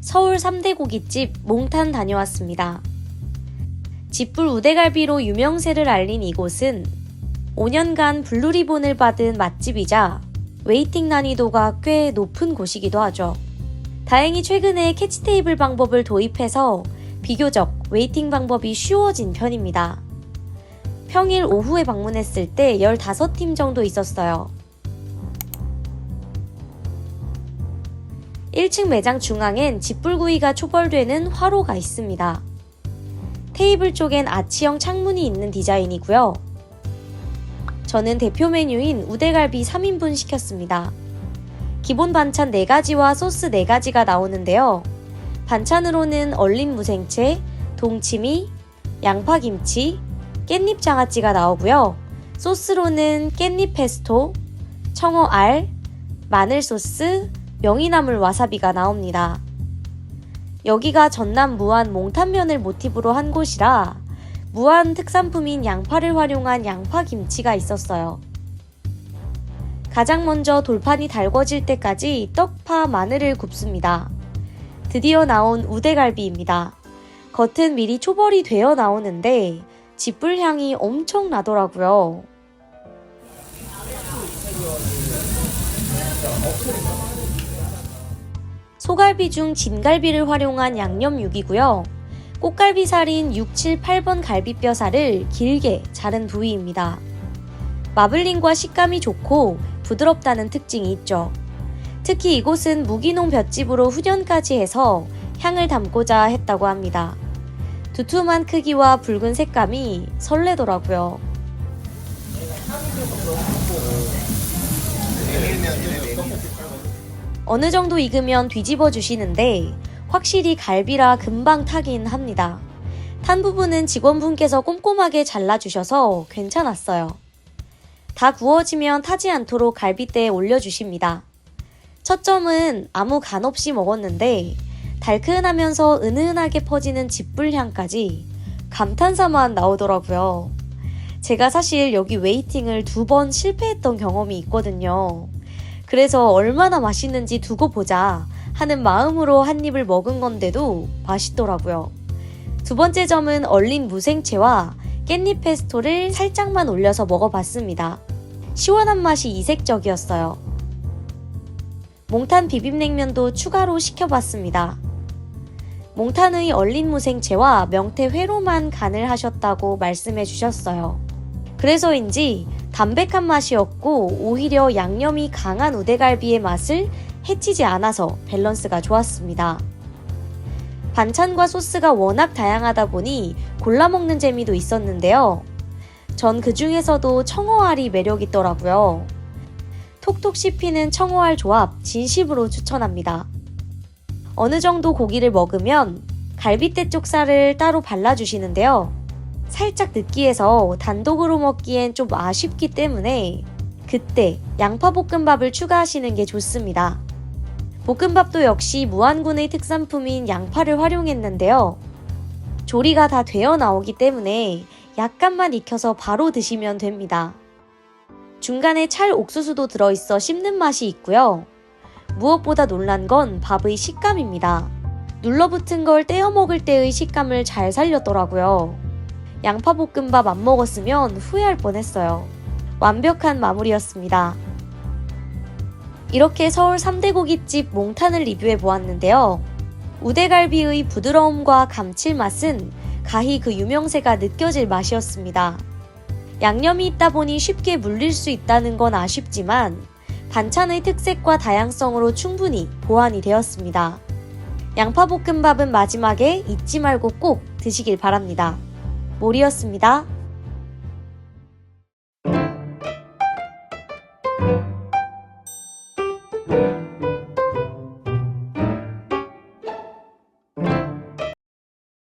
서울 3대 고깃집 몽탄 다녀왔습니다. 집불 우대갈비로 유명세를 알린 이곳은 5년간 블루리본을 받은 맛집이자 웨이팅 난이도가 꽤 높은 곳이기도 하죠. 다행히 최근에 캐치테이블 방법을 도입해서 비교적 웨이팅 방법이 쉬워진 편입니다. 평일 오후에 방문했을 때 15팀 정도 있었어요. 1층 매장 중앙엔 집불구이가 초벌되는 화로가 있습니다. 테이블 쪽엔 아치형 창문이 있는 디자인이고요. 저는 대표 메뉴인 우대갈비 3인분 시켰습니다. 기본 반찬 4가지와 소스 4가지가 나오는데요. 반찬으로는 얼린 무생채, 동치미, 양파김치, 깻잎 장아찌가 나오고요. 소스로는 깻잎 페스토, 청어 알, 마늘 소스, 명이나물 와사비가 나옵니다. 여기가 전남 무안 몽탄면을 모티브로 한 곳이라 무안 특산품인 양파를 활용한 양파 김치가 있었어요. 가장 먼저 돌판이 달궈질 때까지 떡파 마늘을 굽습니다. 드디어 나온 우대갈비입니다. 겉은 미리 초벌이 되어 나오는데 집불 향이 엄청 나더라고요. 소갈비 중 진갈비를 활용한 양념육이고요. 꽃갈비살인 6, 7, 8번 갈비뼈살을 길게 자른 부위입니다. 마블링과 식감이 좋고 부드럽다는 특징이 있죠. 특히 이곳은 무기농 볏집으로 훈연까지 해서 향을 담고자 했다고 합니다. 두툼한 크기와 붉은 색감이 설레더라고요. 어느 정도 익으면 뒤집어 주시는데 확실히 갈비라 금방 타긴 합니다. 탄 부분은 직원분께서 꼼꼼하게 잘라주셔서 괜찮았어요. 다 구워지면 타지 않도록 갈비대에 올려주십니다. 첫 점은 아무 간 없이 먹었는데 달큰하면서 은은하게 퍼지는 집불향까지 감탄사만 나오더라고요. 제가 사실 여기 웨이팅을 두 번 실패했던 경험이 있거든요. 그래서 얼마나 맛있는지 두고 보자 하는 마음으로 한 입을 먹은 건데도 맛있더라고요. 두 번째 점은 얼린 무생채와 깻잎 페스토를 살짝만 올려서 먹어봤습니다. 시원한 맛이 이색적이었어요. 몽탄 비빔냉면도 추가로 시켜봤습니다. 몽탄의 얼린 무생채와 명태 회로만 간을 하셨다고 말씀해 주셨어요. 그래서인지 담백한 맛이었고 오히려 양념이 강한 우대갈비의 맛을 해치지 않아서 밸런스가 좋았습니다. 반찬과 소스가 워낙 다양하다 보니 골라 먹는 재미도 있었는데요. 전 그 중에서도 청어알이 매력 있더라고요. 톡톡 씹히는 청어알 조합 진심으로 추천합니다. 어느 정도 고기를 먹으면 갈비대 쪽 살을 따로 발라주시는데요. 살짝 느끼해서 단독으로 먹기엔 좀 아쉽기 때문에 그때 양파볶음밥을 추가하시는 게 좋습니다. 볶음밥도 역시 무안군의 특산품인 양파를 활용했는데요. 조리가 다 되어 나오기 때문에 약간만 익혀서 바로 드시면 됩니다. 중간에 찰 옥수수도 들어있어 씹는 맛이 있고요. 무엇보다 놀란 건 밥의 식감입니다. 눌러붙은 걸 떼어 먹을 때의 식감을 잘 살렸더라고요. 양파볶음밥 안 먹었으면 후회할 뻔했어요. 완벽한 마무리였습니다. 이렇게 서울 3대 고깃집 몽탄을 리뷰해 보았는데요. 우대갈비의 부드러움과 감칠맛은 가히 그 유명세가 느껴질 맛이었습니다. 양념이 있다 보니 쉽게 물릴 수 있다는 건 아쉽지만 반찬의 특색과 다양성으로 충분히 보완이 되었습니다. 양파볶음밥은 마지막에 잊지 말고 꼭 드시길 바랍니다. 몰이었습니다.